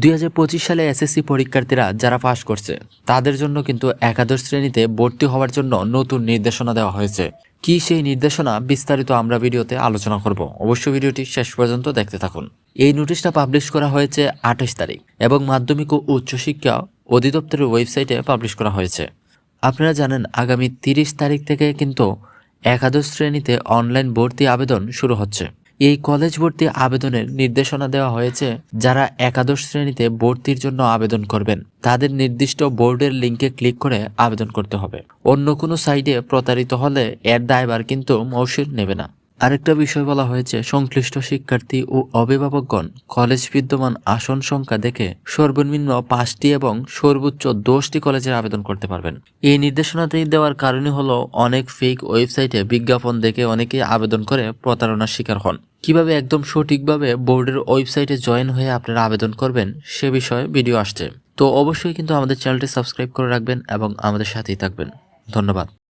দুই হাজার পঁচিশ সালে এসএসসি পরীক্ষার্থীরা যারা পাশ করছে, তাদের জন্য কিন্তু একাদশ শ্রেণীতে ভর্তি হওয়ার জন্য নতুন নির্দেশনা দেওয়া হয়েছে। কি সেই নির্দেশনা, বিস্তারিত আমরা ভিডিওতে আলোচনা করব। অবশ্য ভিডিওটি শেষ পর্যন্ত দেখতে থাকুন। এই নোটিশটা পাবলিশ করা হয়েছে আঠাশ তারিখ এবং মাধ্যমিক ও উচ্চশিক্ষা অধিদপ্তরের ওয়েবসাইটে পাবলিশ করা হয়েছে। আপনারা জানেন, আগামী তিরিশ তারিখ থেকে কিন্তু একাদশ শ্রেণীতে অনলাইন ভর্তি আবেদন শুরু হচ্ছে। এই কলেজ ভর্তি আবেদনের নির্দেশনা দেওয়া হয়েছে যারা একাদশ শ্রেণীতে ভর্তির জন্য আবেদন করবেন। তাদের নির্দিষ্ট বোর্ডের লিঙ্কে ক্লিক করে আবেদন করতে হবে। অন্য কোনো সাইডে প্রতারিত হলে এর দায়বার কিন্তু মৌসুর নেবে না। আরেকটা বিষয় বলা হয়েছে, সংশ্লিষ্ট শিক্ষার্থী ও অভিভাবকগণ কলেজ বিদ্যমান আসন সংখ্যা দেখে সর্বনিম্ন পাঁচটি এবং সর্বোচ্চ দশটি কলেজের আবেদন করতে পারবেন। এই নির্দেশনাটি দেওয়ার কারণে হলো অনেক ফেক ওয়েবসাইটে বিজ্ঞাপন দেখে অনেকেই আবেদন করে প্রতারণার শিকার হন। কীভাবে একদম সঠিকভাবে বোর্ডের ওয়েবসাইটে জয়েন হয়ে আপনারা আবেদন করবেন, সে বিষয়ে ভিডিও আসছে। তো অবশ্যই কিন্তু আমাদের চ্যানেলটি সাবস্ক্রাইব করে রাখবেন এবং আমাদের সাথেই থাকবেন। ধন্যবাদ।